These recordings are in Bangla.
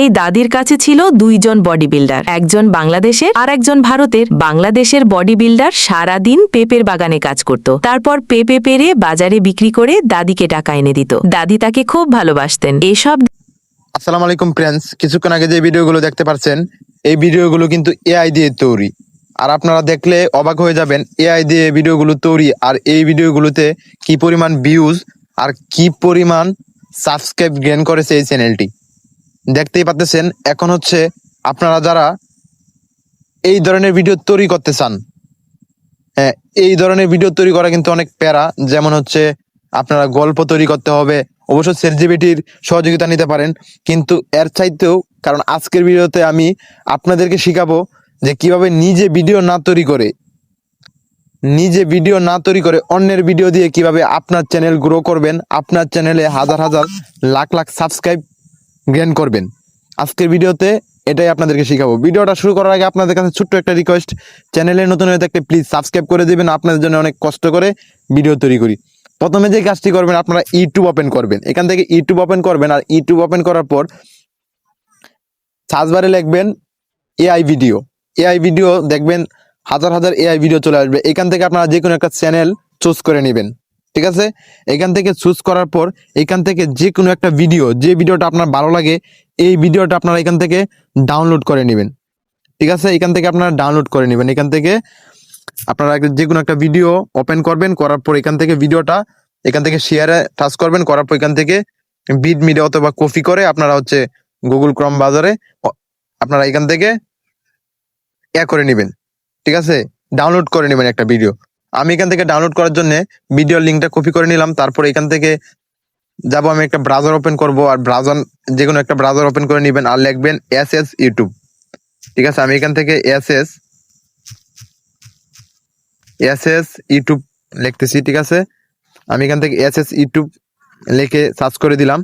এই দাদির কাছে ছিল দুইজন বডি বিল্ডার একজন বাংলাদেশের আর একজন ভারতের। বাংলাদেশের বডি বিল্ডার সারাদিন পেঁপের বাগানে কাজ করত। তারপর পেঁপে পেরে বাজারে বিক্রি করে দাদিকে টাকা এনে দিত। দাদি তাকে খুব ভালোবাসতেন। এসব আসসালামু আলাইকুম ফ্রেন্ডস কিছুক্ষণ আগে যে ভিডিওগুলো দেখতে পাচ্ছেন এই ভিডিওগুলো কিন্তু এআই দিয়ে তৈরি। আর আপনারা দেখলে অবাক হয়ে যাবেন এআই দিয়ে ভিডিওগুলো তৈরি আর এই ভিডিওগুলোতে কি পরিমাণ ভিউজ আর কি পরিমাণ সাবস্ক্রাইব গেন করেছে এই চ্যানেলটি দেখতেই পাচ্ছেন এখন হচ্ছে আপনারা যারা এই ধরনের ভিডিও তৈরি করতে চান হ্যাঁ এই ধরনের ভিডিও তৈরি করা কিন্তু অনেক প্যারা, যেমন হচ্ছে আপনারা গল্প তৈরি করতে হবে, অবশ্য সেলজিবিটির সহযোগিতা নিতে পারেন, কিন্তু এর চাইতেও, কারণ আজকের ভিডিওতে আমি আপনাদেরকে শিখাবো যে কীভাবে নিজে ভিডিও না তৈরি করে, নিজে ভিডিও না তৈরি করে অন্যের ভিডিও দিয়ে কীভাবে আপনার চ্যানেল গ্রো করবেন, আপনার চ্যানেলে হাজার হাজার লাখ লাখ সাবস্ক্রাইব গেন করবেন। আজকের ভিডিওতে এটাই আপনাদেরকে শিখাবো। ভিডিওটা শুরু করার আগে আপনাদের কাছে ছোট্ট একটা রিকোয়েস্ট চ্যানেলে নতুন হয়ে থাকলে প্লিজ সাবস্ক্রাইব করে দিবেন, আপনাদের জন্য অনেক কষ্ট করে ভিডিও তৈরি করি। প্রথমে যে কাজটি করবেন, আপনারা ইউটিউব ওপেন করবেন। এখান থেকে ইউটিউব ওপেন করবেন আর ইউটিউব ওপেন করার পর সার্চবারে লিখবেন এআই ভিডিও এআই ভিডিও দেখবেন, হাজার হাজার এআই ভিডিও চলে আসবে। এখান থেকে আপনারা যে কোনো একটা চ্যানেল চুজ করে নেবেন। ঠিক আছে? এখান থেকে চুজ করার পর এখান থেকে যে কোনো একটা ভিডিও যে ভিডিওটা আপনার ভালো লাগে, এই ভিডিওটা আপনারা এখান থেকে ডাউনলোড করে নেবেন। ঠিক আছে? এখান থেকে আপনারা ডাউনলোড করে নেবেন। এখান থেকে আপনারা যে কোনো একটা ভিডিও ওপেন করবেন, করার পর এখান থেকে ভিডিওটা এখান থেকে শেয়ারে টাচ করবেন, করার পর এখান থেকে বিড মিডিয়া অথবা কপি করে আপনারা হচ্ছে গুগল ক্রম বাজারে আপনারা এখান থেকে ইয়া করে নেবেন। ঠিক আছে? ডাউনলোড করে নেবেন একটা ভিডিও আমি এখান থেকে ডাউনলোড করার জন্য ভিডিওর লিঙ্কটা কপি করে নিলাম, তারপর এখান থেকে যাব আমি একটা ব্রাউজার ওপেন করব, আর ব্রাউজার যে কোনো একটা ব্রাউজার ওপেন করে নেবেন আর লিখবেন এস এস ইউটিউব ঠিক আছে, আমি এখান থেকে S S S S YouTube লিখতেছি, ঠিক আছে? আমি এখান থেকে এস এস ইউটিউব লিখে সার্চ করে দিলাম।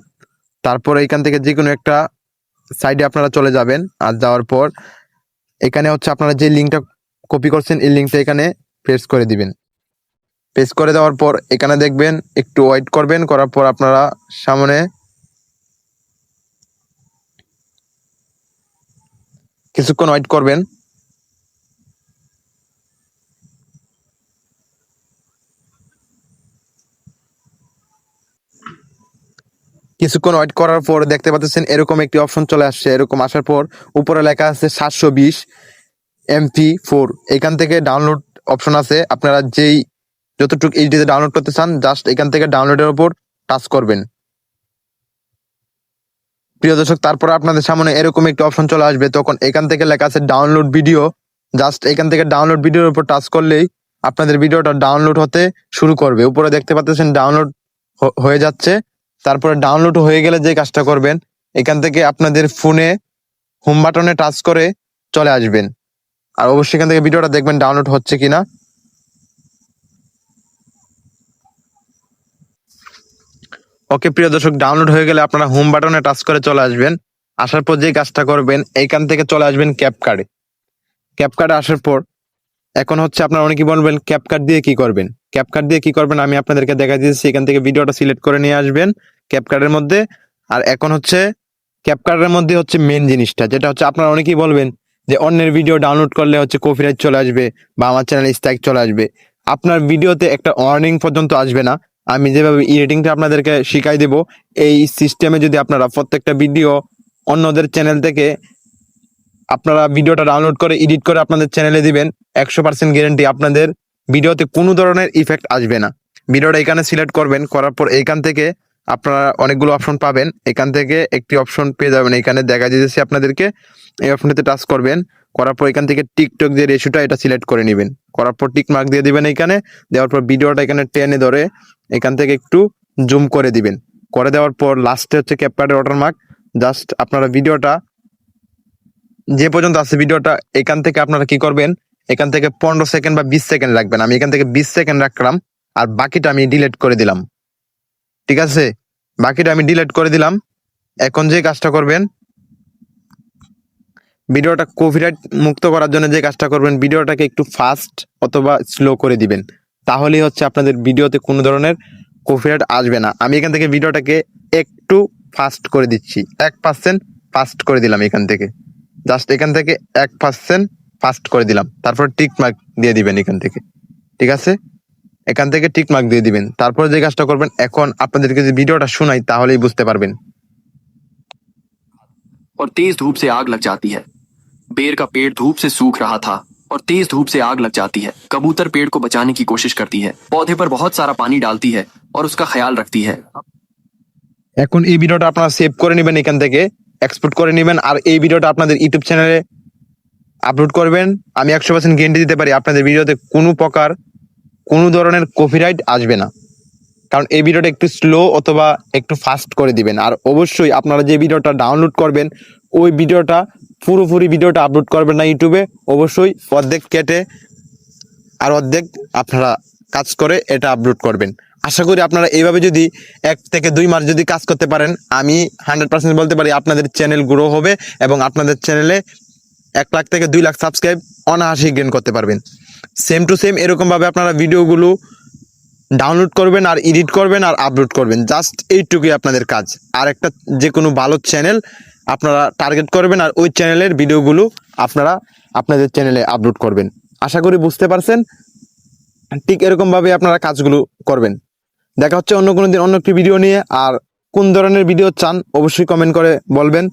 তারপর এখান থেকে যে কোনো একটা সাইডে আপনারা চলে যাবেন, আর যাওয়ার পর এখানে হচ্ছে আপনারা যে লিঙ্কটা কপি করছেন, এই লিঙ্কটা এখানে পেস্ট করে দিবেন। পেস্ট করে দেওয়ার পর এখানে দেখবেন একটু ওয়েট করবেন, করার পর আপনারা সামনে কিছুক্ষণ ওয়েট করবেন। কিছুক্ষণ ওয়েট করার পর দেখতে পাচ্ছেন এরকম একটি অপশন চলে আসছে, এরকম আসার পর উপরে লেখা আছে সাতশো বিশ এমপি ফোর এখান থেকে ডাউনলোড অপশন আছে, আপনারা যেই যতটুকু এইচডিতে ডাউনলোড করতে চান জাস্ট এখান থেকে ডাউনলোডের উপর টাচ করবেন। প্রিয় দর্শক, তারপর আপনাদের সামনে এরকম একটি অপশন চলে আসবে। তখন এখান থেকে লেখা আছে ডাউনলোড ভিডিও জাস্ট এখান থেকে ডাউনলোড ভিডিওর উপর টাচ করলেই আপনাদের ভিডিওটা ডাউনলোড হতে শুরু করবে। উপরে দেখতে পাচ্ছেন ডাউনলোড হয়ে যাচ্ছে। তারপরে ডাউনলোড হয়ে গেলে যে কাজটা করবেন, এখান থেকে আপনাদের ফোনে হোম বাটনে টাচ করে চলে আসবেন। আর অবশ্যই এখান থেকে ভিডিওটা দেখবেন ডাউনলোড হচ্ছে কিনা। ওকে প্রিয় দর্শক ডাউনলোড হয়ে গেলে আপনারা হোম বাটনে টাচ করে চলে আসবেন। আসার পর যে কাজটা করবেন, এইখান থেকে চলে আসবেন ক্যাপকার্ডে ক্যাপকার্ডে আসার পর এখন হচ্ছে আপনারা অনেকে বলবেন ক্যাপকার্ড দিয়ে কি করবেন? ক্যাপকার্ড দিয়ে কি করবেন? আমি আপনাদেরকে দেখা দিয়েছি, এখান থেকে ভিডিওটা সিলেক্ট করে নিয়ে আসবেন ক্যাপকার্ডের মধ্যে। আর এখন হচ্ছে ক্যাপকার্ডের মধ্যে হচ্ছে মেন জিনিসটা, যেটা হচ্ছে আপনারা অনেকেই বলবেন যে অন্যের ভিডিও ডাউনলোড করলে হচ্ছে কপিরাইট চলে আসবে বা আমার চ্যানেলে স্ট্রাইক চলে আসবে। আপনার ভিডিওতে একটা ওয়ার্নিং পর্যন্ত আসবে না। আমি যেভাবে এডিটিংটা আপনাদেরকে শিখাই দেব, এই সিস্টেমে যদি আপনারা প্রত্যেকটা ভিডিও অন্যদের চ্যানেল থেকে আপনারা ভিডিওটা ডাউনলোড করে এডিট করে আপনাদের চ্যানেলে দিবেন, একশো পার্সেন্ট গ্যারেন্টি আপনাদের ভিডিওতে কোনো ধরনের ইফেক্ট আসবে না। ভিডিওটা এখানে সিলেক্ট করবেন, করার পর এখান থেকে আপনারা অনেকগুলো অপশন পাবেন। এখান থেকে একটি অপশন পেয়ে যাবেন। এখানে দেখা দিতেছি আপনাদেরকে এই অপশনটিতে টাচ করবেন। করার পর এখান থেকে টিকটক যে রেশিওটা, এটা সিলেক্ট করে নেবেন। করার পর টিক মার্ক দিয়ে দিবেন এখানে, দেওয়ার পর ভিডিওটা এখানে টেনে ধরে এখান থেকে একটু জুম করে দিবেন। করে দেওয়ার পর লাস্টে হচ্ছে ক্যাপকার্ডের ওয়াটারমার্ক জাস্ট আপনারা ভিডিওটা, যে পর্যন্ত আছে ভিডিওটা, এখান থেকে আপনারা কি করবেন? এখান থেকে পনেরো সেকেন্ড বা বিশ সেকেন্ড রাখবেন আমি এখান থেকে বিশ সেকেন্ড রাখলাম, আর বাকিটা আমি ডিলেট করে দিলাম। ঠিক আছে? বাকিটা আমি ডিলেট করে দিলাম। এখন যে কাজটা করবেন ভিডিওটা কপিরাইট মুক্ত করার জন্য যে কাজটা করবেন ভিডিওটাকে একটু ফাস্ট অথবা স্লো করে দিবেন তাহলেই হচ্ছে আপনাদের ভিডিওতে কোনো ধরনের কপিরাইট আসবে না আমি এখান থেকে ভিডিওটাকে একটু ফাস্ট করে দিচ্ছি এক পার্সেন্ট ফাস্ট করে দিলাম এখান থেকে জাস্ট এখান থেকে এক পার্সেন্ট ফাস্ট করে দিলাম তারপর টিক মার্ক দিয়ে দিবেন এখান থেকে ঠিক আছে এখান থেকে টিক মার্ক দিয়ে দিবেন তারপর যে কাজটা করবেন এখন আপনাদেরকে যে ভিডিওটা শোনাই তাহলেই বুঝতে পারবেন और तेज धूप से आग लग जाती है बेर का पेड़ धूप से सूख रहा था और तेज धूप से आग लग जाती है कबूतर पेड़ को बचाने की कोशिश करती है पौधे पर बहुत सारा पानी डालती है और उसका ख्याल रखती है এখন এই ভিডিওটা আপনারা সেভ করে নেবেন এখান থেকে এক্সপোর্ট করে নেবেন আর এই ভিডিওটা আপনাদের ইউটিউব চ্যানেলে আপলোড করবেন আমি একশো পার্সেন্ট গ্যারেন্টি দিতে পারি আপনাদের ভিডিওতে কোনো প্রকার কোনো ধরনের কপিরাইট আসবে না কারণ এই ভিডিওটা একটু স্লো অথবা একটু ফাস্ট করে দিবেন আর অবশ্যই আপনারা যে ভিডিওটা ডাউনলোড করবেন ওই ভিডিওটা পুরোপুরি ভিডিওটা আপলোড করবেন না ইউটিউবে অবশ্যই অর্ধেক কেটে আর অর্ধেক আপনারা কাজ করে এটা আপলোড করবেন। আশা করি আপনারা এইভাবে যদি এক থেকে দুই মাস যদি কাজ করতে পারেন, আমি হান্ড্রেড পার্সেন্ট বলতে পারি আপনাদের চ্যানেল গ্রো হবে এবং আপনাদের চ্যানেলে এক লাখ থেকে দুই লাখ সাবস্ক্রাইব অনায়াসে গেন করতে পারবেন। সেম টু সেম এরকমভাবে আপনারা ভিডিওগুলো ডাউনলোড করবেন আর এডিট করবেন আর আপলোড করবেন। জাস্ট এইটুকুই আপনাদের কাজ। আর একটা যে কোনো ভালো চ্যানেল আপনারা টার্গেট করবেন আর ওই চ্যানেলের ভিডিওগুলো আপনারা আপনাদের চ্যানেলে আপলোড করবেন। আশা করি বুঝতে পারছেন? ঠিক এরকমভাবে আপনারা কাজগুলো করবেন। দেখা হচ্ছে অন্য কোনো দিন অন্য একটি ভিডিও নিয়ে। আর কোন ধরনের ভিডিও চান, অবশ্যই কমেন্ট করে বলবেন।